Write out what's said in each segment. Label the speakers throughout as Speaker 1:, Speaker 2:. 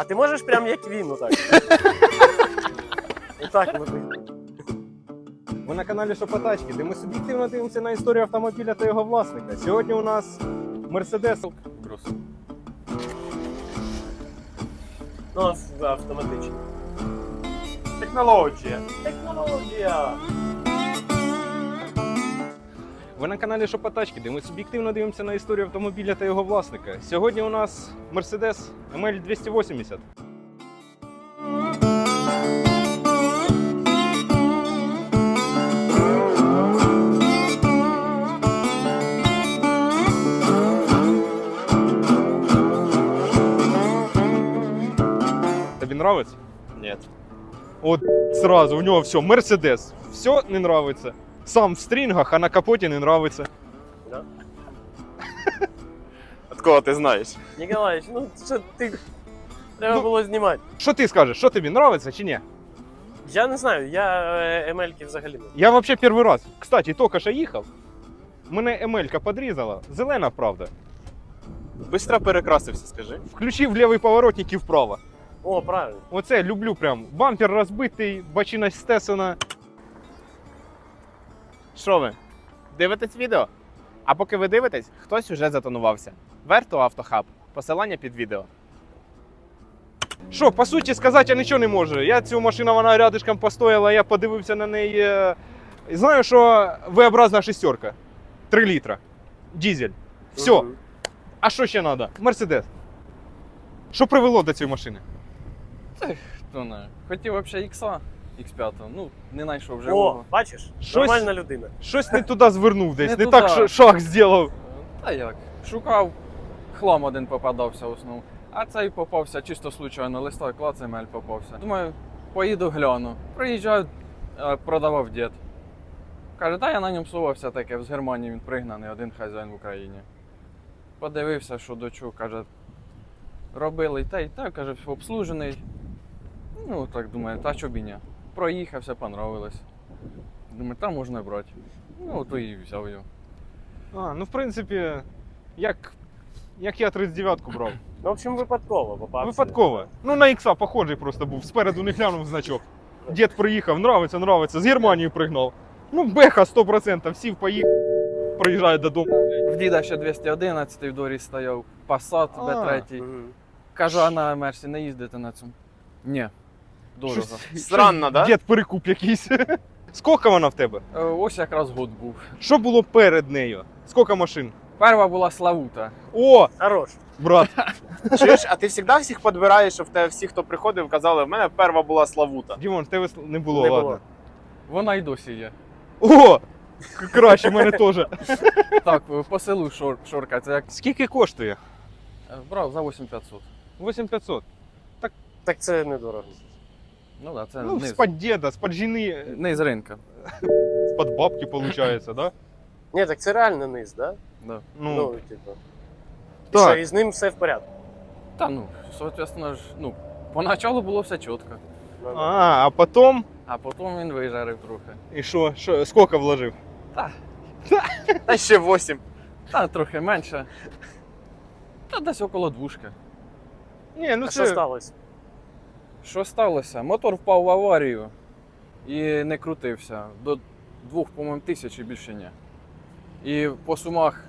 Speaker 1: А ти можеш прям як він, отак. Отак лепить.
Speaker 2: Ви на каналі Шопотачки, де ми суб'єктивно дивимося на історію автомобіля та його власника. Сьогодні у нас Mercedes
Speaker 3: Крос.
Speaker 1: Ну, автоматично.
Speaker 3: Технологія.
Speaker 1: Технологія.
Speaker 2: Ви на каналі Шопотачки, де ми суб'єктивно дивимося на історію автомобіля та його власника. Сьогодні у нас Mercedes ML 280. Тобі нравится?
Speaker 3: Ні.
Speaker 2: Вот сразу, у него все, Мерседес. Все не нравится. Сам в стрингах, а на капоте не нравится.
Speaker 3: От кого ти знаєш?
Speaker 1: Ніколаєвич, ну що ти. Треба
Speaker 2: Ну-
Speaker 1: було знімати.
Speaker 2: Що ти скажеш, що тобі нравится чи ні?
Speaker 1: Я не знаю, я е, емельки взагалі не.
Speaker 2: Я вообще перший раз. Кстати, тільки що їхав. Мене Емелька подрізала. Зелена, правда.
Speaker 3: Бистро перекрасився, скажи.
Speaker 2: Включив лівий поворотник і вправо.
Speaker 1: О, правильно.
Speaker 2: Оце люблю прям. Бампер розбитий, бочина стесана.
Speaker 4: Що ви? Дивитесь відео? А поки ви дивитесь, хтось уже затонувався. Верто Автохаб. Посилання під відео.
Speaker 2: Що, по суті, сказати я нічого не можу. Я цю машину, вона рядишком постояла, я подивився на неї. е, і Знаю, що V-образна шестерка. 3 літра. Дізель. Все. А що ще треба? Мерседес. Що привело до цієї машини?
Speaker 5: Хто знає. Хотів взагалі ікса, X5, ну, не знайшов
Speaker 1: О,
Speaker 5: живого.
Speaker 1: бачиш?
Speaker 2: Щось-
Speaker 1: Нормальна людина.
Speaker 2: Щось не туди звернув десь,
Speaker 5: Не
Speaker 2: не, так
Speaker 5: туди.
Speaker 2: ш- шаг зробив.
Speaker 5: Та як? Шукав, хлам один попадався в основному. А цей попався чисто случайно, листок клац емель попався. Думаю, поїду гляну. Приїжджаю, е, продавав дід. Каже, та я на ньому сувався таке, з Германії він пригнаний, один хазяїн в Україні. Подивився, що дочу, каже, робили і те, і те, каже, обслужений. Ну, так думаю, та чо б і ні. Проїхався, понравилось. Думаю, там можна брати. Ну, то і взяв його.
Speaker 2: А, ну в принципі, як, як я 39-ку брав.
Speaker 1: Ну, в общем, випадково попався.
Speaker 2: Випадково. Ну на ікса похожий просто був. Спереду не глянув значок. Дід приїхав, нравиться, нравиться. З Германії пригнав. Ну, беха 100%, сів, поїхав, приїжджає додому.
Speaker 5: В діда ще 211 в дорі стояв, Passat
Speaker 2: А.
Speaker 5: B3.
Speaker 1: Мгм.
Speaker 5: Кажу, а на Мерсі не їздите на цьому? Ні. Дорого.
Speaker 4: Странно, да?
Speaker 2: Дід перекуп якийсь. Скільки вона в тебе?
Speaker 5: Е, Ось якраз год був.
Speaker 2: Що було перед нею? Скільки машин?
Speaker 5: Перша була Славута.
Speaker 2: О,
Speaker 1: Хорош.
Speaker 2: брат,
Speaker 4: Чуєш, а ти завжди всіх підбираєш, щоб в тебе всі, хто приходив, казали, в мене перша була Славута.
Speaker 2: Дімон, в тебе не було,
Speaker 1: Не
Speaker 2: ладно.
Speaker 1: було.
Speaker 5: Вона й досі є.
Speaker 2: О! к- Краще, в мене теж.
Speaker 5: Так, по селу шор, шорка, це як
Speaker 2: Скільки коштує?
Speaker 5: е, брав за 8500.
Speaker 2: 8500.
Speaker 1: Так це недорого.
Speaker 5: Ну так, це
Speaker 2: Ну,
Speaker 5: низ.
Speaker 2: з-под деда, з-под жени,
Speaker 5: Низ ринка.
Speaker 2: з-под бабки, виходить, да?
Speaker 1: Ні, так це реально низ, да?
Speaker 5: Да.
Speaker 2: Ну,
Speaker 1: Ну, типу. І
Speaker 2: Так.
Speaker 1: що, і з ним все в порядку.
Speaker 5: Та ну, соответственно ж, ну, поначалу було все чітко.
Speaker 1: Ну,
Speaker 2: а, а потім,
Speaker 5: А потім він вижарив трохи.
Speaker 2: і що, що, скільки вложив?
Speaker 4: Та ще 8.
Speaker 5: Та трохи менше. Та десь около двушки.
Speaker 2: Ні, ну
Speaker 1: А що
Speaker 2: це,
Speaker 1: сталося?
Speaker 5: Що сталося? Мотор впав в аварію і не крутився. До двох, по-моєму, тисяч і більше ні. І по сумах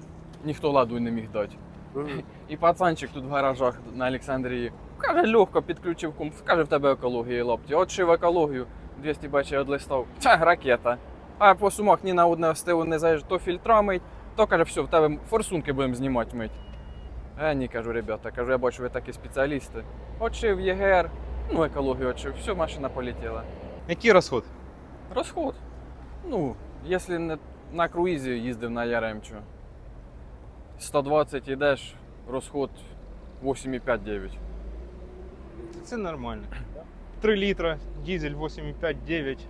Speaker 5: ніхто ладу не міг дати. І пацанчик тут в гаражах на Олександрії каже, легко підключив комп, каже, в тебе екологія лапті. От шив екологію, 200 бачить одлистав. Це ракета. А по сумах ні на одне стилу не заїжджає, то фільтра мить, то каже, все, в тебе форсунки будемо знімати мить. Е, ні, кажу, ребята, кажу, я бачу, ви такі спеціалісти. Очив ЄГР, ну екологію очив, все, машина полетіла.
Speaker 2: який розход?
Speaker 5: Розход. Ну, якщо не на круїзі їздив на Яремчу. 120 йдеш, розход 8,5-9.
Speaker 2: Це нормально. 3 літра, дизель 8,5, 9.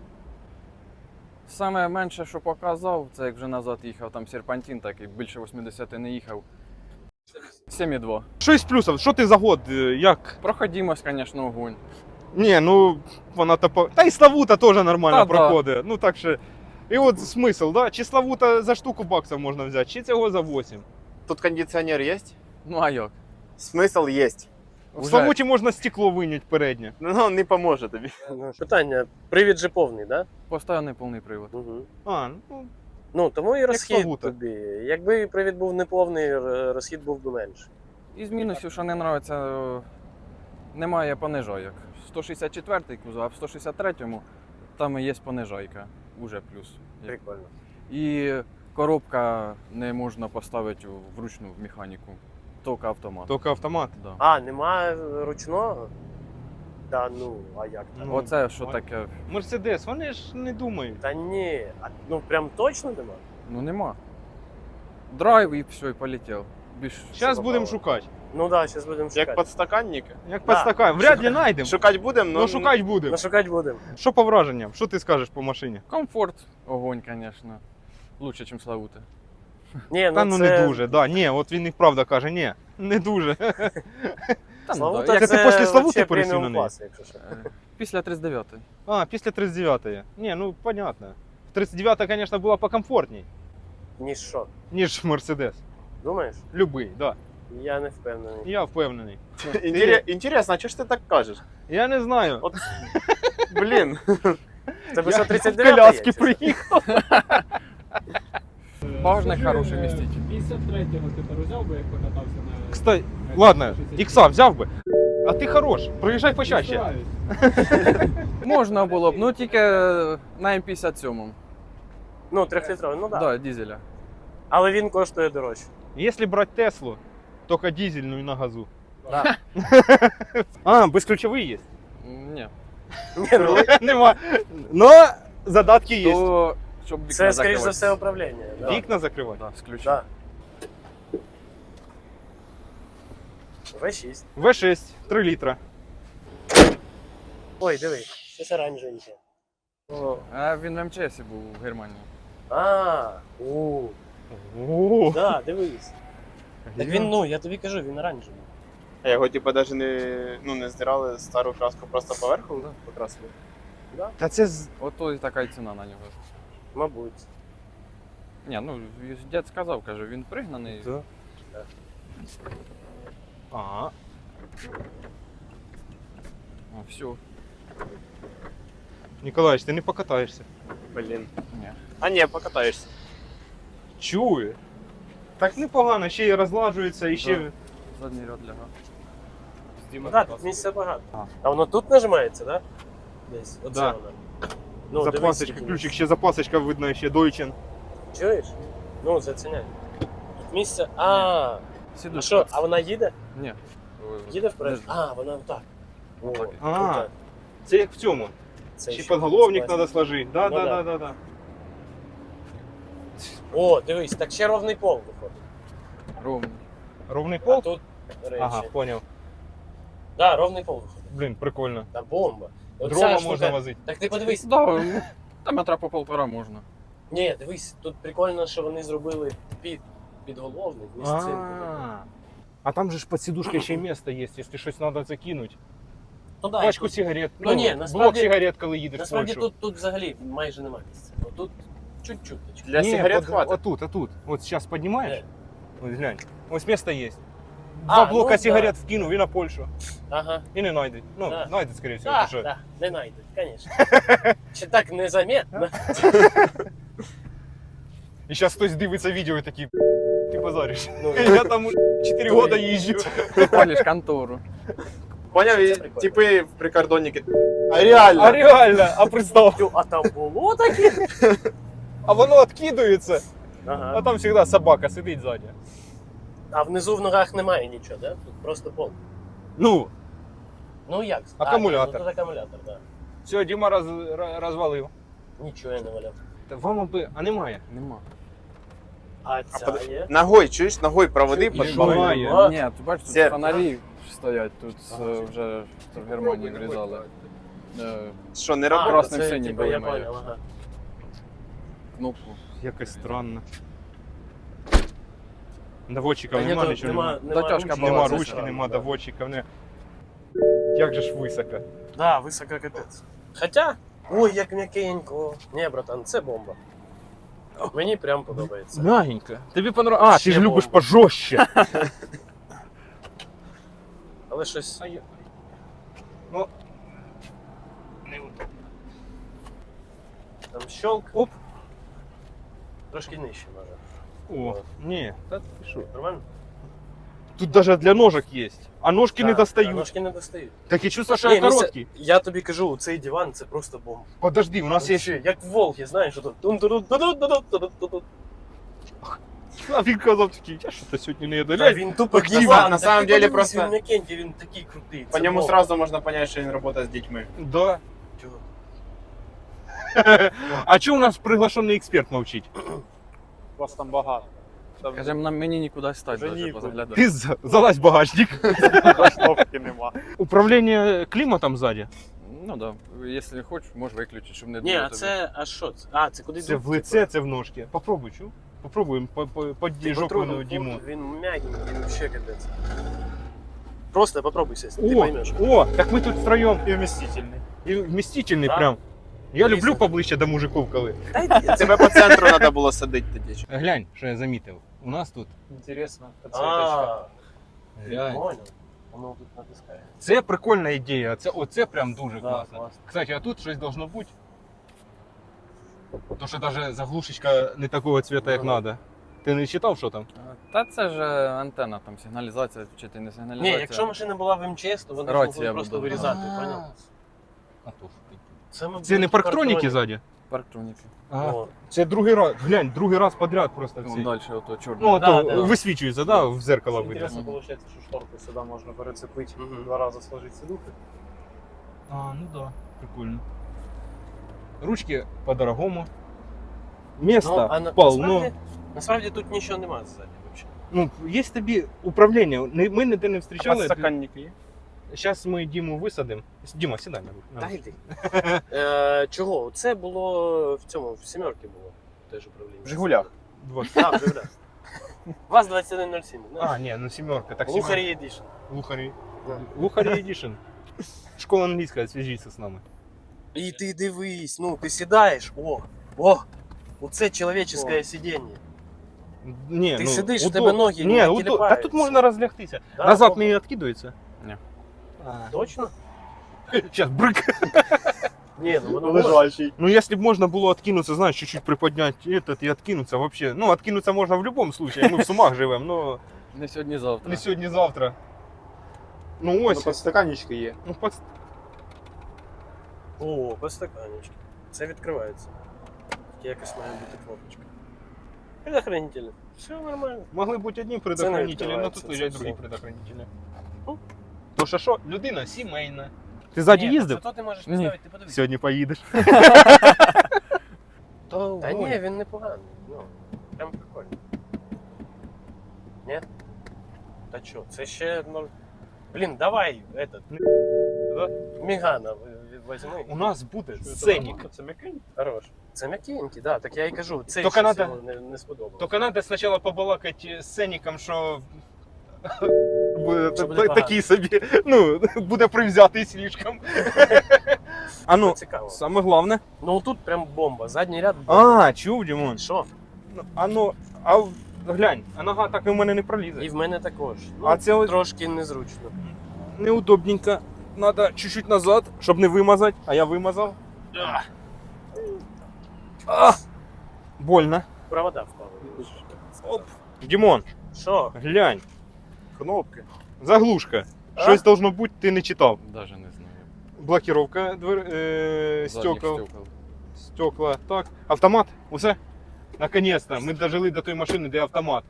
Speaker 5: Саме менше, що показав, це як вже назад їхав, там серпантин такий, більше 80 не їхав. 7,2.
Speaker 2: Що із плюсів? Що ти за год? е, Як?
Speaker 5: Проходимость, звісно, огонь.
Speaker 2: Ні, ну вона то. Та й Славута теж нормально
Speaker 5: Та да.
Speaker 2: проходить. Ну так що. І от смисл, да? Чи Славута за штуку баксів можна взяти, чи цього за 8.
Speaker 4: Тут кондиціонер є?
Speaker 5: Ну а як?
Speaker 4: Смисл є.
Speaker 2: В
Speaker 5: Уже.
Speaker 2: Славуті можна стекло винять переднє.
Speaker 3: Ну, не поможе тобі.
Speaker 1: Питання, привід же повний, да?
Speaker 5: Постоянний повний привод.
Speaker 1: Угу.
Speaker 2: А, ну,
Speaker 1: Ну, тому і розхід тобі. Якби привід був неповний, розхід був би менший.
Speaker 5: Із мінусів, що не подобається, е, немає понижайок. 164-й кузов, а в 163-му там і є понижайка. Уже плюс.
Speaker 1: Прикольно.
Speaker 5: І коробка не можна поставити вручну в механіку. Тільки автомат.
Speaker 2: тільки автомат.
Speaker 5: Да.
Speaker 1: А, нема ручного? Та ну, а як так?
Speaker 2: Ну,
Speaker 5: Оце що
Speaker 2: ой.
Speaker 5: таке?
Speaker 2: Мерседес, вони ж не думають.
Speaker 1: Та ні, а, ну прям точно нема?
Speaker 5: Ну нема. Драйв і все, і полетів. Більш
Speaker 2: Зараз
Speaker 1: Що
Speaker 2: будемо
Speaker 1: попало?
Speaker 2: шукати.
Speaker 1: Ну так, да, зараз будемо
Speaker 3: Як
Speaker 1: шукати.
Speaker 3: підстаканники.
Speaker 2: Як
Speaker 1: Да.
Speaker 2: підстакаємо. Вряд ли знайдемо.
Speaker 3: Шукати будемо,
Speaker 2: Ну, шукати будемо.
Speaker 1: Ну, шукати будемо.
Speaker 2: Що по враженням? Що ти скажеш по машині?
Speaker 5: комфорт, огонь, звісно. Лучше, ніж Славути.
Speaker 1: Ні, ну,
Speaker 2: Та ну
Speaker 1: це...
Speaker 2: не дуже, да. Ні, от він і правда каже, ні, не дуже.
Speaker 5: Та, ну,
Speaker 1: Славута
Speaker 5: да, як,
Speaker 2: Це ти після Славути пересів на неї?
Speaker 1: клас, якщо що.
Speaker 5: е, після 39
Speaker 2: А, після 39-ї. Ні, ну понятно. 39-та, звісно, була покомфортній,
Speaker 1: Ніж що?
Speaker 2: ніж Мерседес.
Speaker 1: Думаєш?
Speaker 2: Любий, да.
Speaker 1: Я не впевнений.
Speaker 2: Я впевнений.
Speaker 3: Інтере- Інтересно, а чого ж ти так кажеш?
Speaker 2: Я не знаю.
Speaker 3: От Блін.
Speaker 1: В Тебе
Speaker 2: я
Speaker 1: що,
Speaker 2: в
Speaker 1: 39
Speaker 2: коляски
Speaker 1: є? чи що?
Speaker 2: приїхав.
Speaker 5: Багажник хороший містить.
Speaker 6: 53-го тепер взяв би, як покатався на.
Speaker 2: Кстати, ладно, ікса взяв би. А ти хорош, приїжджай почаще.
Speaker 6: Стараюсь.
Speaker 5: Можна було б, ну тільки на М57.
Speaker 1: Ну, трьохлітровий, ну так.
Speaker 5: Да.
Speaker 1: Да.
Speaker 5: дізеля.
Speaker 1: Але він коштує дорожче.
Speaker 2: Якщо брати Теслу, тільки дизельну і на газу.
Speaker 1: Да.
Speaker 2: А, безключовий є?
Speaker 5: Ні.
Speaker 1: Ні, ну,
Speaker 2: Нема. Но задатки є.
Speaker 5: То, щоб вікна
Speaker 1: це, скоріш за
Speaker 5: закривати.
Speaker 1: все, управління. Да.
Speaker 2: Вікна закривати.
Speaker 5: Да, з.
Speaker 1: Да. В6.
Speaker 2: В6, 3 літра.
Speaker 1: Ой, диви, щось оранжевеньке. О.
Speaker 5: А він в МЧС був в Германії.
Speaker 1: А, у,
Speaker 2: О,
Speaker 1: да, дивись. Так він, ну, я тобі кажу, він оранжевий.
Speaker 3: А його типу навіть не, ну, не здирали стару краску, просто поверху
Speaker 5: Да.
Speaker 3: покрасили.
Speaker 2: Та це з...
Speaker 5: Ото і така й ціна на нього.
Speaker 1: Мабуть.
Speaker 5: Ні, ну дід сказав, каже, він пригнаний.
Speaker 2: Да. А,
Speaker 5: О, все.
Speaker 2: Ніколаєш, ти не покатаєшся.
Speaker 3: Блін.
Speaker 5: Ні.
Speaker 3: А ні, покатаєшся.
Speaker 2: Чую. Так непогано, ще й розладжується, і ще.
Speaker 5: Да. Задній ряд ляга.
Speaker 1: Ну, да, тут місця багато.
Speaker 2: А.
Speaker 1: А воно тут нажимається, да? Десь. Оце
Speaker 2: Да.
Speaker 1: воно. Ну,
Speaker 2: запасочка, ключик, ще запасочка видно, ще Deutschen.
Speaker 1: Чуєш? Ну, заценяй. Тут місце. А, а що, а вона їде?
Speaker 5: Ні.
Speaker 1: Їде вперед? А, вона так. О,
Speaker 2: А,
Speaker 1: круто.
Speaker 2: Це як в цьому.
Speaker 1: Це
Speaker 2: Ще
Speaker 1: ще
Speaker 2: подголовник
Speaker 1: класно.
Speaker 2: треба сложити. Да,
Speaker 1: Ну
Speaker 2: да,
Speaker 1: да.
Speaker 2: да, да, да.
Speaker 1: О, дивись, так ще ровний пол виходить.
Speaker 5: Ровно.
Speaker 2: Ровний
Speaker 1: А
Speaker 2: пол?
Speaker 1: тут речі.
Speaker 2: Ага, поняв.
Speaker 1: Да, ровний пол виходить.
Speaker 2: Блін, прикольно.
Speaker 1: Та бомба. Оця
Speaker 2: Дрова
Speaker 1: штука-
Speaker 2: можна возити.
Speaker 1: Так ти подивись.
Speaker 5: Да, ну, та метра по полтора можна.
Speaker 1: Ні, дивись, тут прикольно, що вони зробили під підголовник, місцинку.
Speaker 2: А, а там же ж під сидушкою ще й місце є, якщо щось треба закинути.
Speaker 1: Ну, да,
Speaker 2: Пачку
Speaker 1: тут,
Speaker 2: сигарет.
Speaker 1: Ну, ні,
Speaker 2: блок
Speaker 1: насправді-
Speaker 2: сигарет, коли їдеш в
Speaker 1: насправді
Speaker 2: Польщу.
Speaker 1: тут, тут взагалі майже немає місця. Ну, тут чуть-чуть.
Speaker 3: Для
Speaker 2: Ні,
Speaker 3: сигарет
Speaker 2: под-
Speaker 3: хватить.
Speaker 2: Отут, отут. От зараз піднімаєш.
Speaker 1: Де?
Speaker 2: Ось глянь. Ось місце є.
Speaker 1: А,
Speaker 2: Два блока
Speaker 1: ну,
Speaker 2: сигарет вкинув і на Польщу.
Speaker 1: Ага.
Speaker 2: І не знайдуть. Ну,
Speaker 1: Да.
Speaker 2: знайдуть, скоріше всього.
Speaker 1: Так,
Speaker 2: ти що?
Speaker 1: так, не знайдуть, звісно. Чи так незаметно?
Speaker 2: І зараз хтось дивиться відео і такий, ти базариш.
Speaker 1: Ну,
Speaker 2: Я там 4
Speaker 1: Ну,
Speaker 2: роки
Speaker 1: і-
Speaker 2: їжджу.
Speaker 5: Палиш контору.
Speaker 3: Поняв, і
Speaker 1: Це прикольно.
Speaker 3: типи в прикордонники. А реально?
Speaker 2: А реально, а представ.
Speaker 1: Тю, а там було таке?
Speaker 2: А воно відкидується, а
Speaker 1: Ага.
Speaker 2: там завжди собака сидить ззаді.
Speaker 1: А внизу в ногах немає нічого, да? Тут просто пол.
Speaker 2: Ну,
Speaker 1: Ну як?
Speaker 2: Акумулятор.
Speaker 1: А, ну, тут акумулятор, так.
Speaker 2: все, Діма роз, ро- розвалив.
Speaker 1: Да. Нічого я не валяв.
Speaker 2: Та вам аби, а немає.
Speaker 5: Нема.
Speaker 1: А ця
Speaker 3: под-
Speaker 1: є?
Speaker 3: Ногой, чуєш, ногой проводи під
Speaker 2: Що?
Speaker 3: балкон.
Speaker 1: А,
Speaker 5: Ні, ти бачиш, тут
Speaker 3: Це-
Speaker 5: фонарі стоять, тут е, вже в Германії врізали. Е,
Speaker 3: Що, не
Speaker 1: А,
Speaker 3: робив?
Speaker 5: красним
Speaker 1: це,
Speaker 5: синім
Speaker 1: типу,
Speaker 5: були
Speaker 1: ага.
Speaker 5: Кнопку.
Speaker 2: Якось странно. Доводчика
Speaker 1: Та ні,
Speaker 2: нема, нічого
Speaker 1: нема,
Speaker 2: нема.
Speaker 1: нема
Speaker 5: Дотяжка
Speaker 1: ручки,
Speaker 5: була,
Speaker 2: Нема
Speaker 5: це
Speaker 2: ручки, нема
Speaker 1: да.
Speaker 2: доводчика. Не... Як же ж високо.
Speaker 1: Да, висока капець. Хоча, ой, як м'якенько. Ні, братан, це бомба. Мені прям подобається.
Speaker 2: Мягенько. Тобі понравилось. А,
Speaker 1: Ще
Speaker 2: ти ж любиш
Speaker 1: бомба.
Speaker 2: пожорстче.
Speaker 1: Але щось.
Speaker 2: Ну,
Speaker 1: Там щелк.
Speaker 2: Оп.
Speaker 1: Трошки нижче може.
Speaker 2: О, ні, та ти що?
Speaker 1: Нормально?
Speaker 2: Тут даже для ножок є. А ножки не
Speaker 1: Так,
Speaker 2: достають.
Speaker 1: а Ножки не достають.
Speaker 2: Так і чувство, що
Speaker 1: Ні,
Speaker 2: я
Speaker 1: ну це-
Speaker 2: короткий.
Speaker 1: Я тобі кажу, цей диван це просто бомба.
Speaker 2: Подожди, у нас є
Speaker 1: Вообще, як в Волгі, знаєш, що тут. тун-ту-ру-ту-ру-ту-ру-ту-ру.
Speaker 2: А він казав такий, я що то сьогодні не
Speaker 1: Та
Speaker 2: їду.
Speaker 1: він тупо
Speaker 3: Так, на
Speaker 1: диван.
Speaker 3: са- на
Speaker 1: так
Speaker 3: самом
Speaker 1: ти
Speaker 3: деле
Speaker 1: подивись,
Speaker 3: просто-
Speaker 1: Він м'якенький, він такий крутий.
Speaker 3: По
Speaker 1: це
Speaker 3: ньому
Speaker 1: бомба.
Speaker 3: сразу можна зрозуміти, що він працює з дітьми.
Speaker 2: Да.
Speaker 1: Чого?
Speaker 2: А чого у нас приглашений експерт мовчить?
Speaker 3: Вас там багато.
Speaker 5: Скажем, нам мені нікуди стати
Speaker 3: Вже
Speaker 5: даже
Speaker 3: ні,
Speaker 5: позаглядати.
Speaker 2: Ти залазь в багажник.
Speaker 3: Кнопки нема.
Speaker 2: Управління кліматом ззаді.
Speaker 5: Ну да. Якщо хочеш, можеш виключити, щоб не
Speaker 1: Ні, а це, а що це? А, це куди
Speaker 2: Це в лице, це в ножки. Попробуй, чув? Попробуємо по, по, по
Speaker 1: Ти
Speaker 2: жопу
Speaker 1: потрогав
Speaker 2: Діму.
Speaker 1: Він м'ягенький, він вообще капець. Просто попробуй сесть, ти
Speaker 2: О,
Speaker 1: поймеш.
Speaker 2: о, так ми тут втроєм.
Speaker 3: І вмістительний.
Speaker 2: І вмістительний
Speaker 1: Да.
Speaker 2: прям. Я люблю поближче до мужиків, коли.
Speaker 3: Тебе по центру треба було садити тоді.
Speaker 2: Глянь, що я замітив. У нас тут.
Speaker 3: Інтересно.
Speaker 1: А,
Speaker 2: Глянь.
Speaker 1: Воно тут натискає.
Speaker 2: Це прикольна ідея. Це, оце прям дуже
Speaker 1: Да,
Speaker 2: класно.
Speaker 1: класно.
Speaker 2: Кстати, а тут щось должно бути. То що навіть заглушечка не такого цвета, як треба. Ти не читав, що там?
Speaker 5: Та це ж е, антенна, там сигналізація, чи ти не сигналізація.
Speaker 1: Ні, якщо машина була в МЧС, то ж
Speaker 5: Рація
Speaker 1: просто
Speaker 5: буде.
Speaker 1: вирізати, понял?
Speaker 2: А то ж.
Speaker 1: Це, мабуть,
Speaker 2: Це не парктроніки ззаді?
Speaker 5: Парктроніки.
Speaker 1: О,
Speaker 2: Це другий раз. Глянь, другий раз подряд просто
Speaker 5: Вон
Speaker 2: всі.
Speaker 5: далі ото чорне.
Speaker 2: Ну,
Speaker 1: Да,
Speaker 2: то
Speaker 1: да.
Speaker 2: висвічується, да, в зеркало видно.
Speaker 6: Интересно получается, что шторку сюда можно перецепить,
Speaker 1: Мгм.
Speaker 6: два раза сложить сидухи.
Speaker 2: А, ну да, прикольно. Ручки по-дорогому. Место
Speaker 1: Ну, а на,
Speaker 2: полно.
Speaker 1: насправді, насправді тут нічого немає ззаді взагалі.
Speaker 2: Ну, є тобі управління. Ми ніде не зустрічали.
Speaker 3: Подстаканники є?
Speaker 2: Зараз ми Діму висадимо. Діма, сідай на
Speaker 1: Та йди. Е, чого? Це було в цьому, в сімерці було теж управління.
Speaker 3: В Жигулях.
Speaker 1: А, в Жигулях. ВАЗ 2107,
Speaker 2: А, ні, ну сімерка. Так
Speaker 1: Лухарі Edition.
Speaker 2: Лухарі. Лухарі Edition. Школа англійська, зв'яжіться з нами.
Speaker 1: І ти дивись, ну ти сідаєш, о, о, оце чоловіче сидіння.
Speaker 2: Ні,
Speaker 1: Ти
Speaker 2: ну,
Speaker 1: сидиш, в
Speaker 2: удоб-
Speaker 1: тебе ноги
Speaker 2: Ні,
Speaker 1: не
Speaker 2: удоб- Та тут можна розлягтися.
Speaker 1: Да,
Speaker 2: Назад не відкидується?
Speaker 5: Ні.
Speaker 1: Точно?
Speaker 2: Зараз брик.
Speaker 1: Ні, ну воно може.
Speaker 3: Лежачий.
Speaker 2: Ну, если бы можно было откинуться, знаешь, чуть-чуть приподнять этот и откинуться вообще. Ну, откинуться можно в любом случае, мы в сумах живем, но
Speaker 5: Не сьогодні-завтра.
Speaker 2: не сегодня-завтра. Ну,
Speaker 3: Ну,
Speaker 2: ось.
Speaker 3: подстаканнички є.
Speaker 2: Ну, под...
Speaker 1: О, постаканечки. Це відкривається. Якось має бути кнопочка. Предохранитель. Все нормально.
Speaker 2: Могли бути одні предохранителі, але
Speaker 1: відкривається,
Speaker 2: тут лежать
Speaker 1: це
Speaker 2: другі
Speaker 1: все.
Speaker 2: предохранителі.
Speaker 1: Ну.
Speaker 2: То що що, людина сімейна. Ти ззаді
Speaker 1: Ні,
Speaker 2: їздив?
Speaker 1: Зато ти можеш
Speaker 5: Ні.
Speaker 1: поставити, ти подивись.
Speaker 2: Сьогодні поїдеш.
Speaker 1: Та ні, він непоганий. Ну, прям прикольно. Ні? Та чо, це ще ноль. Блін, давай этот.
Speaker 2: Да?
Speaker 1: Мігана в- в- возьми.
Speaker 2: У нас буде сценік.
Speaker 3: Це м'який.
Speaker 1: Хорош. Це м'якенький, да, так я і кажу. Це
Speaker 2: Тільки надо-
Speaker 1: йому не, не сподобалось.
Speaker 2: Тільки треба спочатку побалакати з сценіком, що буде та-
Speaker 1: буде
Speaker 2: такий собі, ну, буде привзятий слишком. А ну,
Speaker 1: цікаво.
Speaker 2: саме головне.
Speaker 1: Ну тут прям бомба. Задній ряд бомба.
Speaker 2: А, чув, Дімон?
Speaker 1: Що?
Speaker 2: Ну, А ну, а в- глянь, а нога так і в мене не пролізе.
Speaker 1: І в мене також. Ну,
Speaker 2: А це ось-
Speaker 1: трошки незручно.
Speaker 2: Неудобненько. Надо чуть-чуть назад, щоб не вимазати, а я вимазав. А! Больно.
Speaker 1: Провода впали.
Speaker 2: Оп. Дімон,
Speaker 1: Що?
Speaker 2: глянь,
Speaker 3: Кнопки.
Speaker 2: заглушка.
Speaker 1: А?
Speaker 2: Щось должно бути, ти не читав.
Speaker 5: Даже не знаю.
Speaker 2: Блокировка двер... е...
Speaker 5: Задніх
Speaker 2: стекол.
Speaker 5: стекол.
Speaker 2: Стекла. Так. Автомат. Усе. Наконец-то. Ми дожили до той машини, де автомат.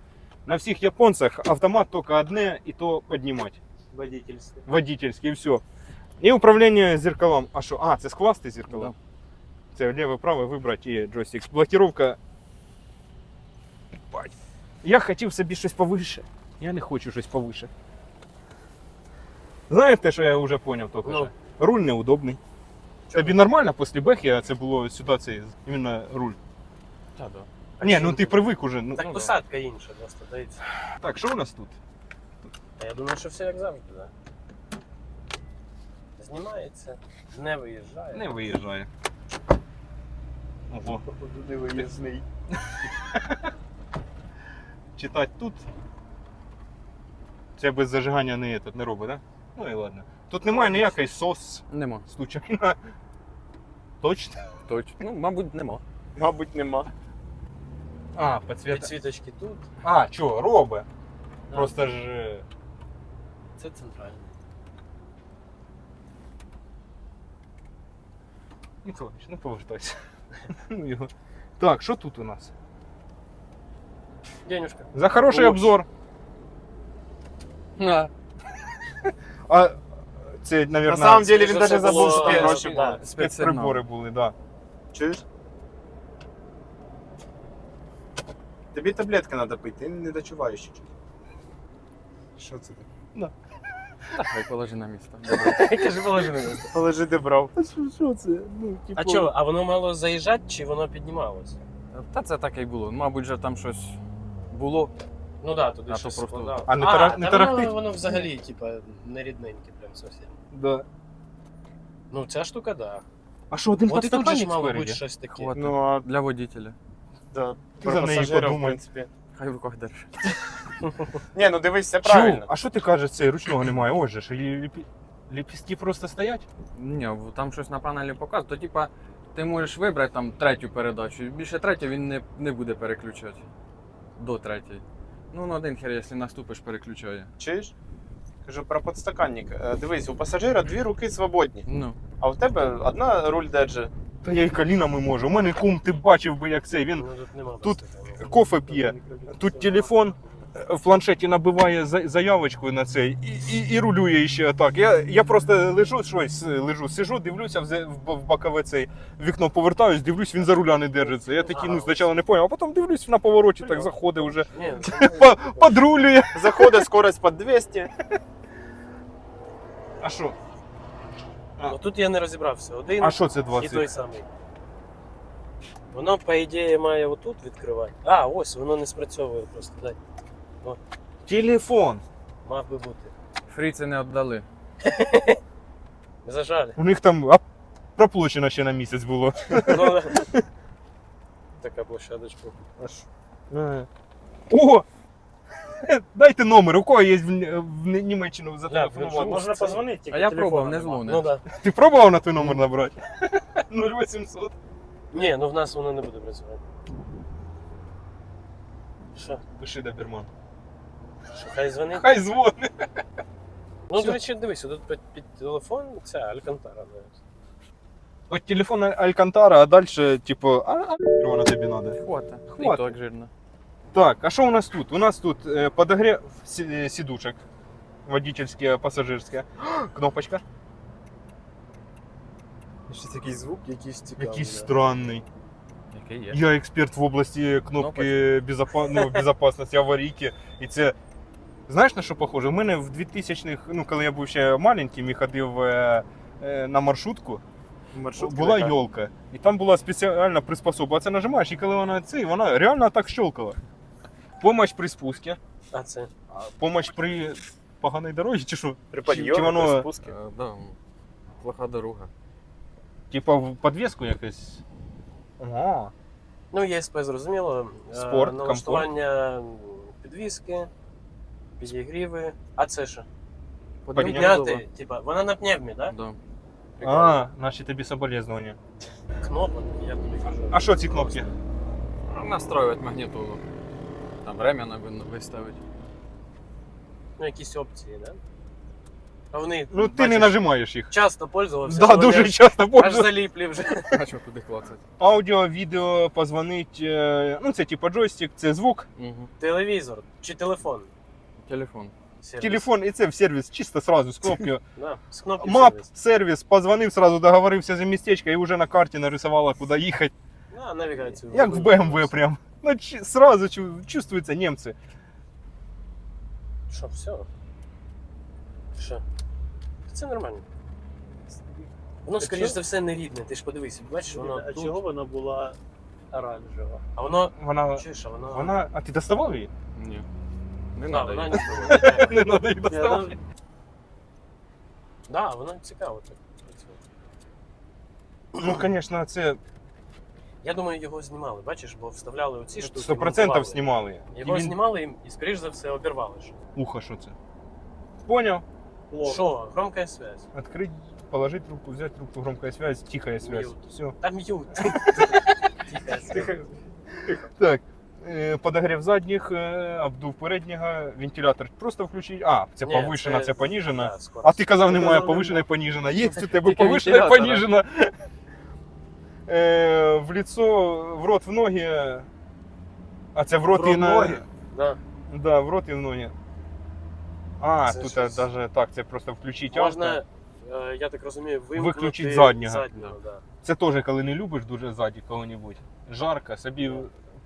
Speaker 2: На всіх японцях автомат тільки одне, і то піднімати.
Speaker 6: Водительский.
Speaker 2: Водительський, і все. І управління зеркалом. А що? А, це скласти зеркало?
Speaker 5: Да.
Speaker 2: Це ліве, праве вибрати і джойстик. Блокировка. Бать. Я хотів собі щось повише. Я не хочу щось повише. Знаєте, що я вже зрозумів тільки
Speaker 1: Ну.
Speaker 2: що? Руль неудобний. Тобі нормально після Бехи, а це було ситуація, іменно руль.
Speaker 5: Та, да.
Speaker 2: Ні, ну ти привик уже. Ну,
Speaker 1: Так
Speaker 2: ну,
Speaker 1: посадка інша просто дається.
Speaker 2: Так, що у нас тут?
Speaker 1: Та я думаю, що все як завжди, так. Да. Знімається, не виїжджає.
Speaker 2: Не виїжджає. Ого.
Speaker 3: Не виїзний.
Speaker 2: Читати тут. Це без зажигання не, этот, не робить, так? Ну і ладно. Тут немає ніякої сос
Speaker 5: Нема.
Speaker 2: случайно. Точно?
Speaker 5: Точно. Ну, мабуть, нема.
Speaker 3: Мабуть, нема.
Speaker 2: А, підсвіт.
Speaker 1: Підсвіточки тут.
Speaker 2: А, чо, робе.
Speaker 1: Да.
Speaker 2: Просто ж. е,
Speaker 1: Це центральний.
Speaker 2: Ніколач, не повертайся. Ну його. Так, що тут у нас?
Speaker 1: Денюшка.
Speaker 2: За хороший
Speaker 1: Ось.
Speaker 2: обзор.
Speaker 5: А,
Speaker 2: А це, мабуть,
Speaker 3: На самом деле він навіть
Speaker 1: було-
Speaker 3: забув, що там гроші були.
Speaker 2: спецприбори були, да.
Speaker 3: Чуєш? Тобі таблетки треба пити, ти не дочуваєш ще. Що це таке?
Speaker 5: та хай положи на місто.
Speaker 1: Кажи, положи на місце.
Speaker 3: Положи де брав.
Speaker 2: Що це? Ну,
Speaker 1: А чого, а воно мало заїжджати чи воно піднімалося?
Speaker 5: Та це так і було. Мабуть, же там щось було.
Speaker 1: Ну да, туди
Speaker 5: А то
Speaker 1: щось
Speaker 5: просто-
Speaker 1: складало.
Speaker 2: А не тара- не
Speaker 1: воно-
Speaker 2: тарахтить?
Speaker 1: Воно взагалі, типа, не рідненьке прям зовсім.
Speaker 2: Да.
Speaker 1: Ну, ця штука, да.
Speaker 2: А що, один
Speaker 1: От і тут же ж мало бути щось таке.
Speaker 5: Хватить.
Speaker 3: Ну, а
Speaker 5: Для водителя.
Speaker 3: да,
Speaker 2: Ти
Speaker 3: про
Speaker 2: за неї
Speaker 3: пасажира, в
Speaker 2: подумай.
Speaker 3: принципі.
Speaker 5: Хай в руках держить.
Speaker 3: Ні, ну дивись,
Speaker 2: Чу,
Speaker 3: правильно.
Speaker 2: а що ти кажеш, цей ручного немає? Ось же ж, і ліпі- ліпістки просто стоять?
Speaker 5: Ні, в- там щось на панелі показує, то типа ти можеш вибрати там третю передачу. і Більше третю він не, не буде переключати. До третьої. Ну, на один хер, якщо наступиш, переключає.
Speaker 3: Чуєш? Кажу про подстаканник. Е, Дивись, у пасажира дві руки свободні,
Speaker 5: Ну.
Speaker 3: а у тебе одна руль держи.
Speaker 2: Та я й колінами можу. У мене кум, ти б бачив би, як цей. Він
Speaker 1: Ну, тут
Speaker 2: Тут кофе п'є. Тут телефон в планшеті набиває заявочку на цей і, і, і рулює ще так. Я, я просто лежу щось, е, лежу, сижу, дивлюся в, в, в бокове цей вікно повертаюсь, дивлюсь, він за руля не держиться. Я такий, ну спочатку не поняв, а потім дивлюсь на повороті, так заходить вже. Подрулює.
Speaker 3: Заходить скорость під 200.
Speaker 2: А що?
Speaker 1: ну, тут я не розібрався. Один
Speaker 2: А що це
Speaker 1: і той самий. Воно, по ідеї, має отут відкривати. А, ось, воно не спрацьовує просто. Дай.
Speaker 2: Телефон.
Speaker 1: Мав би бути.
Speaker 5: Фріці не віддали.
Speaker 1: Зажали.
Speaker 2: У них там проплачено ще на місяць було.
Speaker 1: Ну. Така площадочка.
Speaker 2: Е. О! Дайте номер, у кого є в, в Німеччину
Speaker 1: Да,
Speaker 2: зателефонувати.
Speaker 1: можна позвонити,
Speaker 5: А я пробував, не дзвонить.
Speaker 1: Ну да.
Speaker 2: Ти пробував на той номер набрати? 0800.
Speaker 1: Ні, ну в нас воно не буде працювати. Що?
Speaker 2: Пиши доберман.
Speaker 1: Що, хай дзвонить?
Speaker 2: Хай дзвонить.
Speaker 1: Ну,
Speaker 2: Що?
Speaker 1: до речі, дивись, тут під, під телефон ця Алькантара. навіть.
Speaker 2: От телефон Алькантара, а далі, типу, а, а воно тобі треба.
Speaker 5: Хвата.
Speaker 2: Хвата.
Speaker 5: І так жирно.
Speaker 2: Так, а що у нас тут? У нас тут е, подогрев сі- е, сидушек. Водительське, пасажирське. Кнопочка.
Speaker 3: Ще такий звук, якийсь цікавий.
Speaker 2: Якийсь
Speaker 3: да.
Speaker 2: странний.
Speaker 5: Який є.
Speaker 2: Я експерт в області кнопки безопа... ну, безопасності, аварійки. І це. Знаєш на що похоже? У мене в 2000-х, ну коли я був ще маленьким і ходив е, е, на маршрутку,
Speaker 3: Маршрутка
Speaker 2: була йолка. І там була спеціальна приспособа. Це нажимаєш, і коли вона це, вона реально так щелкала. Помощь при спуску,
Speaker 1: А це.
Speaker 2: помощь при поганій дорозі, чи що?
Speaker 3: При
Speaker 2: Чи- чи
Speaker 3: підйомі,
Speaker 2: воно-
Speaker 3: при спуску.
Speaker 5: Е, да, плоха дорога.
Speaker 2: Типа в підвіску якось. Ага.
Speaker 1: Ну, ЄСП зрозуміло. Е,
Speaker 2: Спорт,
Speaker 1: Налаштування підвіски, підігріви. А це що?
Speaker 2: Підняти.
Speaker 1: Підняти, типа, вона на пневмі, так?
Speaker 5: Да.
Speaker 2: А, наші тобі соболезнування.
Speaker 1: Кнопок, я тобі кажу.
Speaker 2: А що ці кнопки?
Speaker 5: Настроювати магнітолу. Там временно ви- виставить.
Speaker 1: Ну, якісь опції, да? А вони.
Speaker 2: Ну ти не
Speaker 1: бачиш,
Speaker 2: нажимаєш їх.
Speaker 1: Часто пользувався.
Speaker 2: Да, дуже
Speaker 1: аж-
Speaker 2: часто
Speaker 1: Аж
Speaker 2: можна.
Speaker 1: заліплі вже.
Speaker 5: А що куди клацати?
Speaker 2: Аудіо, відео, позвонить. е, Ну, це типа джойстик, це звук,
Speaker 5: Угу.
Speaker 1: Телевізор чи телефон.
Speaker 5: Телефон.
Speaker 1: Сервіс.
Speaker 2: телефон і це в сервіс, чисто сразу з кнопки.
Speaker 1: Да, з кнопки
Speaker 2: Мап,
Speaker 1: сервіс.
Speaker 2: сервіс, позвонив, сразу договорився за містечко і вже на карті нарисувала, куди їхати.
Speaker 1: Да, навігацію.
Speaker 2: Як в BMW прям. Ну, чи- сразу чу- чувствуються німці.
Speaker 1: Що, все? Що? Це нормально. Воно, скоріш за все, не рідне. Ти ж подивись, бачиш, воно
Speaker 6: а
Speaker 1: тут.
Speaker 6: чого вона була оранжева?
Speaker 1: А воно.
Speaker 2: Вона.
Speaker 1: Чуєш, а воно.
Speaker 2: Вона. А ти доставав її?
Speaker 5: Ні. Не
Speaker 1: Да,
Speaker 5: треба
Speaker 1: вона
Speaker 5: її.
Speaker 1: не
Speaker 2: Не треба
Speaker 6: Я
Speaker 2: доставати.
Speaker 6: там-
Speaker 1: Да, воно цікаво так працює.
Speaker 2: Ну, звісно, це
Speaker 1: Я думаю, його знімали, бачиш, бо вставляли оці штуки.
Speaker 2: 100%
Speaker 1: монтували.
Speaker 2: знімали.
Speaker 1: Його
Speaker 2: І він-
Speaker 1: знімали і, і, скоріш за все, обірвали. ж.
Speaker 2: Ухо, що це? Поняв.
Speaker 1: Що? Громкая связь.
Speaker 2: Открыть, положить трубку, взять трубку, громкая связь, тихая связь.
Speaker 1: Мьют.
Speaker 2: Все.
Speaker 1: Там мьют. Тихо,
Speaker 3: Тихо.
Speaker 2: Так. Е, Подогрів задніх, е, обдув переднього, вентилятор просто включить. А, це
Speaker 1: Ні,
Speaker 2: повишена, це, понижена.
Speaker 1: да.
Speaker 2: А ти казав, немає
Speaker 6: казав,
Speaker 2: повишена і
Speaker 6: немає.
Speaker 2: понижена. Є у тебе повишена і понижена. Е, в лицо, в рот, в ноги. А це в рот,
Speaker 3: В рот,
Speaker 2: і на.
Speaker 3: ноги?
Speaker 1: Да.
Speaker 2: Да, в рот і в ноги. А,
Speaker 1: Це
Speaker 2: тут
Speaker 1: щось-
Speaker 2: навіть так, це просто включить.
Speaker 1: Можна, я так розумію,
Speaker 2: Виключить заднього.
Speaker 1: заднього, да.
Speaker 2: Це теж, коли не любиш дуже ззаді кого-небудь. Жарко, собі.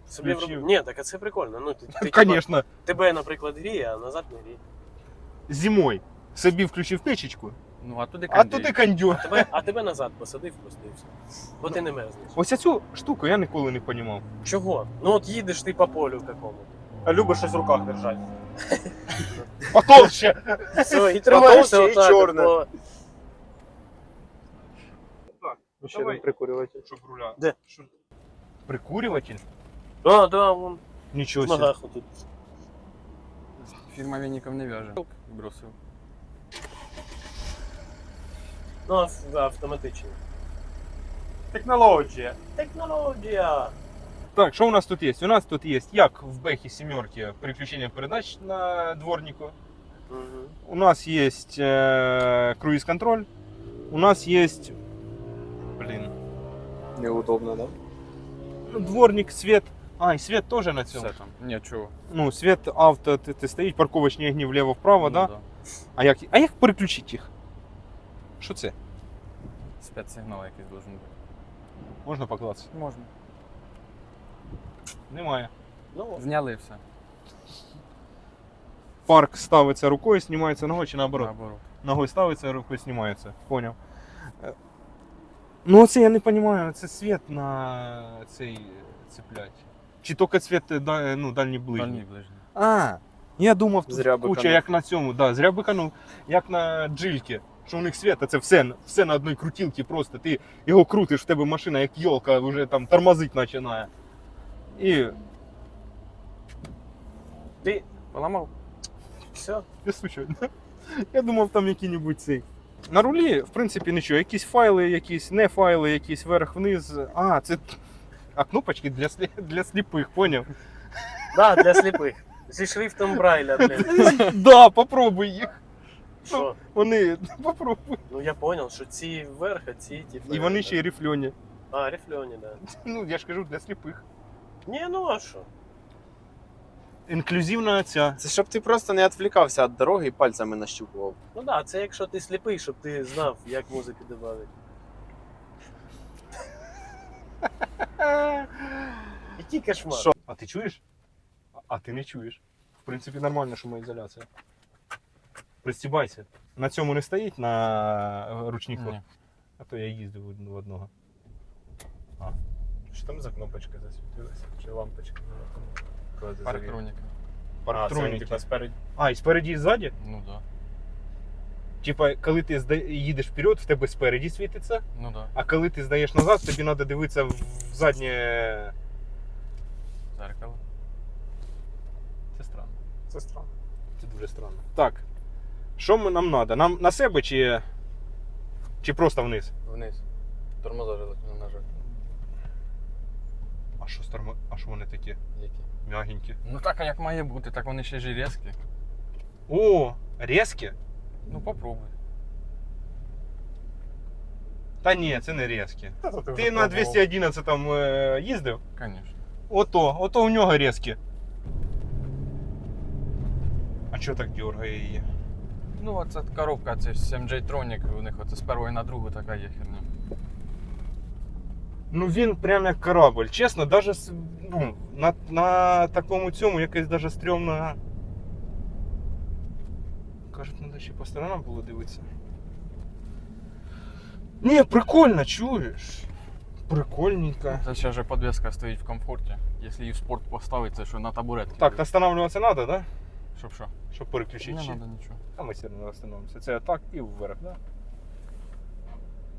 Speaker 1: Собі
Speaker 2: Включив.
Speaker 1: Ні, так а це прикольно. Ну, ти, ти, типа,
Speaker 2: Звісно,
Speaker 1: тебе, наприклад, гріє, а назад не гріє.
Speaker 2: зимою собі включив печечку,
Speaker 5: Ну, а туди
Speaker 2: а
Speaker 5: кондей.
Speaker 2: туди кондюр.
Speaker 1: Тебе, а тебе назад посадив просто і все. Бо ти не мерзнеш.
Speaker 2: Ось цю штуку я ніколи не розумів.
Speaker 1: Чого? Ну от їдеш ти по полю какому.
Speaker 3: А любиш щось в руках держати.
Speaker 2: Потолще!
Speaker 1: Все, і тримаєшся отак.
Speaker 3: чорне.
Speaker 1: Бо...
Speaker 3: Ще
Speaker 2: Давай.
Speaker 3: один прикурюватель.
Speaker 2: Щоб руля.
Speaker 1: Де?
Speaker 2: Прикурюватель?
Speaker 1: А, да, вон
Speaker 2: Нічого
Speaker 1: в
Speaker 2: себе.
Speaker 1: ногах отут.
Speaker 5: Фірма вініків не в'яже. Бросив.
Speaker 1: Ну, ав- автоматично.
Speaker 3: Технологія.
Speaker 1: Технологія!
Speaker 2: Так, що у нас тут є? У нас тут є, як в Бехі сімерки, переключення передач на дворнику.
Speaker 1: Угу.
Speaker 2: У нас есть э, круиз-контроль. У нас есть... Блин.
Speaker 3: Неудобно, да?
Speaker 2: Ну, дворник, свет. А, и свет тоже на цьому.
Speaker 5: Все там. Ні, чого.
Speaker 2: Ну, свет авто, ти, ти стоїть, парковочні огні вліво-вправо,
Speaker 5: Ну,
Speaker 2: да? А як, а як переключити їх? Що це?
Speaker 5: Спецсигнал якийсь должен бути.
Speaker 2: Можна покласти?
Speaker 5: Можна.
Speaker 2: Немає.
Speaker 1: Ну,
Speaker 5: Зняли і все.
Speaker 2: Парк ставиться рукою, знімається ногою чи наоборот?
Speaker 5: Наоборот.
Speaker 2: Ногою ставиться, рукою знімається. Поняв. Е, Ну, оце я не розумію, це світ на цей цеплять. Чи тільки світ е, да- ну, дальній ближній?
Speaker 5: Дальній ближній.
Speaker 2: А, я думав, тут
Speaker 3: Зря
Speaker 2: куча,
Speaker 3: биканув.
Speaker 2: як на цьому, да, зря биканув, як на джильки. Що у них світ, а це все, все на одній крутілці просто. Ти його крутиш, в тебе машина, як йолка, вже там тормозить починає. І
Speaker 1: ти
Speaker 5: Поламав?
Speaker 1: все.
Speaker 2: я случайно. Я думав, там який-небудь цей. На рулі, в принципі, нічого. Якісь файли, якісь не файли, якісь вверх-вниз. А, це. А кнопочки для, слі... для сліпих, поняв?
Speaker 1: Да, для сліпих. Зі шрифтом Брайля, блін.
Speaker 2: Да, попробуй їх.
Speaker 1: Що?
Speaker 2: Вони попробуй.
Speaker 1: Ну я понял, що ці вверх, а ці типу.
Speaker 2: І вони ще й рифльоні.
Speaker 1: А, рифльоні, да.
Speaker 2: Ну, я ж кажу, для сліпих.
Speaker 1: Ні, ну а що?
Speaker 2: Інклюзивна ця.
Speaker 3: Це щоб ти просто не відвлікався від дороги і пальцями нащупував.
Speaker 1: Ну да, це якщо ти сліпий, щоб ти знав, як музики додати. Який кошмар.
Speaker 3: Що?
Speaker 2: А ти чуєш? А- А ти не чуєш. В принципі, нормальна шумоізоляція. Пристібайся. На цьому не стоїть на ручнику.
Speaker 5: Ні.
Speaker 2: А то я їздив в одного.
Speaker 3: Що там за кнопочка засвітилася? Чи лампочка?
Speaker 5: Парктроніка.
Speaker 3: А, це
Speaker 2: Парктроніки.
Speaker 3: типа спереді.
Speaker 2: А, і спереді і ззаді?
Speaker 5: Ну да.
Speaker 2: Типа, коли ти зда- їдеш вперед, в тебе спереді світиться,
Speaker 5: Ну да.
Speaker 2: а коли ти здаєш назад, тобі треба дивитися в в заднє.
Speaker 5: Зеркало.
Speaker 2: Це странно.
Speaker 3: Це странно.
Speaker 2: Це дуже странно. Так. Що ми- нам треба? Нам на себе чи. Чи просто вниз?
Speaker 5: Вниз. Тормоза желательно нажати.
Speaker 2: А що стармо... А що вони такі?
Speaker 5: Які?
Speaker 2: Мягенькі.
Speaker 5: Ну так, а як має бути, так вони ще ж і різкі.
Speaker 2: О, різкі?
Speaker 5: Ну попробуй.
Speaker 2: Та ні, це не різкі. Ти на 211 там е, їздив?
Speaker 5: Конечно.
Speaker 2: Ото, ото у нього різкі. А чого так дергає її?
Speaker 5: Ну, оце коробка, це ж 7J Tronic, у них оце з першої на другу така є херня.
Speaker 2: Ну він прям як корабль. Чесно, даже с- ну, на, на такому цьому якось даже стрьомно. Кажуть, треба ще по сторонам було дивитися. Ні, прикольно, чуєш. Прикольненько.
Speaker 5: Це ще ж подвеска стоїть в комфорті. Якщо її в спорт поставити, це що на табуретки.
Speaker 2: Так, останавливатися треба, да?
Speaker 5: Щоб що?
Speaker 2: Щоб переключити.
Speaker 5: Не
Speaker 2: чи-
Speaker 5: треба нічого.
Speaker 2: А ми все одно остановимося. Це так і вверх, да?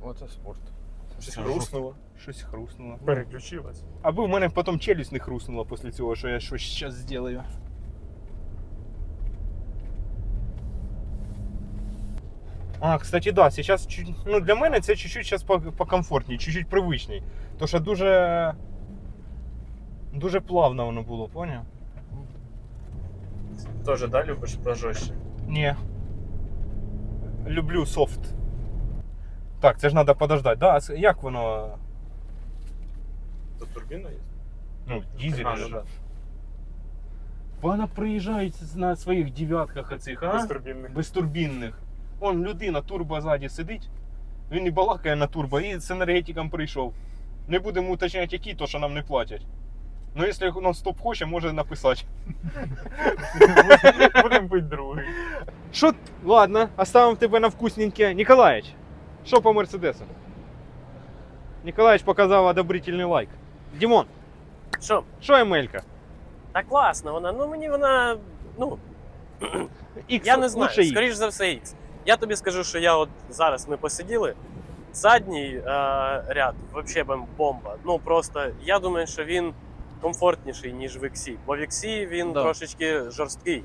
Speaker 5: Оце спорт.
Speaker 3: Щось
Speaker 5: Це
Speaker 3: хрустнуло.
Speaker 2: Щось хрустнуло.
Speaker 3: Переключилось.
Speaker 2: Аби в мене потім челюсть не хрустнула після цього, що я щось зараз зроблю. А, кстати, да, сейчас чуть, ну, для мене це чуть-чуть зараз покомфортніше, чуть-чуть привичний. То що дуже. Дуже плавно воно було, поняв?
Speaker 3: Тоже, да, любиш пожорстче?
Speaker 2: Ні. Люблю софт. Так, це ж треба подождати. Да, а с- як воно.
Speaker 3: Тут турбіна є?
Speaker 2: Ну, дізель.
Speaker 3: А,
Speaker 2: же.
Speaker 3: ну да.
Speaker 2: Вона приїжджають на своїх дев'ятках оцих, а?
Speaker 3: Безтурбінних.
Speaker 2: Безтурбінних. Вон людина турбо ззаді сидить, він і балакає на турбо, і з енергетиком прийшов. Не будемо уточняти, які, то що нам не платять. Ну, якщо нон-стоп хоче, може написати.
Speaker 3: Будемо пити другий.
Speaker 2: Що? Ладно, оставимо тебе на вкусненьке. Ніколаєч, що по Мерседесу? Ніколаєч показав одобрительний лайк. Дімон,
Speaker 1: Що?
Speaker 2: що Емелька?
Speaker 1: Та класно вона. Ну мені вона. Ну,
Speaker 2: X
Speaker 1: я не знаю.
Speaker 2: лучше X.
Speaker 1: Скоріш за все, X. Я тобі скажу, що я от зараз ми посиділи. Задній е, ряд взагалі бомба. Ну просто я думаю, що він комфортніший, ніж в Іксі. Бо в Іксі він
Speaker 5: Да.
Speaker 1: трошечки жорсткий.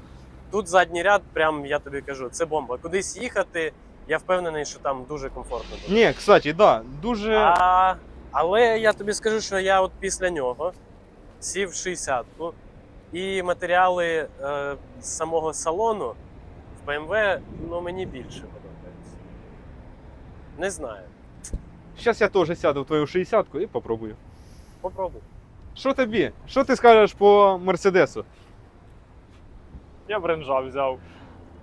Speaker 1: Тут задній ряд, прям я тобі кажу, це бомба. Кудись їхати, я впевнений, що там дуже комфортно буде.
Speaker 2: Ні, кстати, да, дуже.
Speaker 1: А, але я тобі скажу, що я от після нього сів в 60-ку, і матеріали е, самого салону в BMW ну, мені більше подобаються. Не знаю.
Speaker 2: Зараз я теж сяду в твою 60-ку і попробую.
Speaker 1: Попробуй.
Speaker 2: Що тобі? Що ти скажеш по Мерседесу?
Speaker 7: Я б ренжа взяв.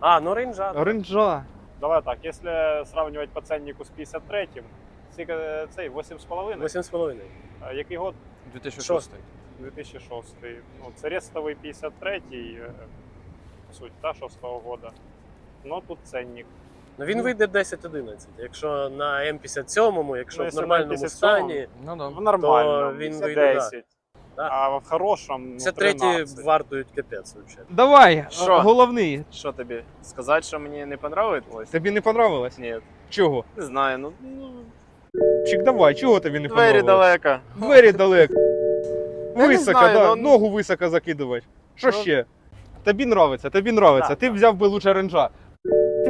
Speaker 1: А, ну рейнджа.
Speaker 2: Ренджа.
Speaker 7: Давай так, якщо сравнювати по ценнику з 53-м, скільки цей 8,5.
Speaker 1: 8,5.
Speaker 7: А Який год?
Speaker 5: 2006.
Speaker 7: 2006. Ну, це рестовий 53-й, е, по суті, та 6-го года. Ну тут ценник.
Speaker 1: Ну він вийде 10-11. Якщо на М57, якщо
Speaker 7: Ну,
Speaker 1: в
Speaker 7: якщо на
Speaker 1: нормальному
Speaker 7: М57,
Speaker 1: стані,
Speaker 5: Ну да.
Speaker 7: В нормальному,
Speaker 1: він вийде,
Speaker 7: 10.
Speaker 1: Да.
Speaker 7: А в хорошому, ну,
Speaker 1: це треті
Speaker 7: 13.
Speaker 1: вартують капець взагалі.
Speaker 2: Давай,
Speaker 3: Що?
Speaker 2: головний.
Speaker 3: Що тобі? Сказати, що мені не понравилось?
Speaker 2: Тобі не понравилось?
Speaker 3: Ні,
Speaker 2: Чого?
Speaker 3: не знаю, ну, ну
Speaker 2: Чик, давай, чого тобі не
Speaker 3: двері
Speaker 2: понравилось?
Speaker 3: далеко.
Speaker 2: Двері далеко.
Speaker 3: Не
Speaker 2: Високо,
Speaker 3: знаю,
Speaker 2: да.
Speaker 3: ну-
Speaker 2: ногу високо закидувати. Що
Speaker 3: Ну.
Speaker 2: ще? Тобі нравиться, тобі нравиться.
Speaker 1: Да,
Speaker 2: ти
Speaker 1: да.
Speaker 2: взяв би лучше ренджа.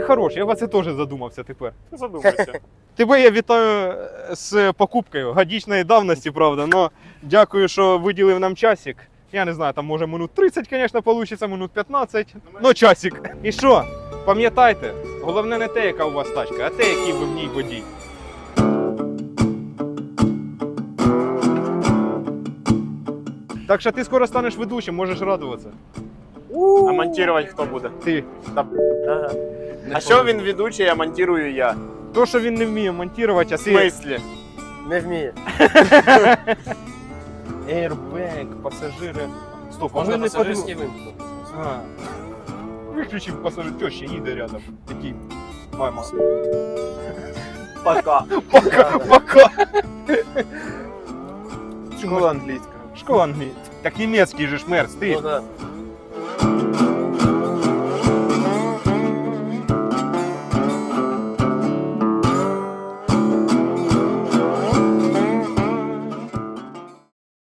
Speaker 2: Ти хорош, я вас це теж задумався тепер.
Speaker 7: Задумайся.
Speaker 2: Тебе я вітаю е, з покупкою годічної давності, правда. Но дякую, що виділив нам часик. Я не знаю, там може минут 30, звісно, вийде, минут 15. Ну, часик. І що? Пам'ятайте, головне не те, яка у вас тачка, а те, який ви в ній водій. Так що ти скоро станеш ведучим, можеш радуватися.
Speaker 3: А монтувати хто буде?
Speaker 2: Ти.
Speaker 1: Ага.
Speaker 3: А що він ведучий, а монтую я?
Speaker 2: То, що він не вміє монтувати, а
Speaker 3: В
Speaker 2: ти.
Speaker 3: смислі?
Speaker 1: Не вміє.
Speaker 2: Airbag, пасажири. Стоп, а
Speaker 1: Можна
Speaker 2: ми не
Speaker 1: пасажирський.
Speaker 2: А. Виключив пасажир, теща їде рядом. Такий. Мама.
Speaker 3: Пока.
Speaker 2: Пока, пока.
Speaker 3: Школа англійська.
Speaker 2: Школа англійська. Так німецький же ж мерз, ти.
Speaker 1: Ну, да.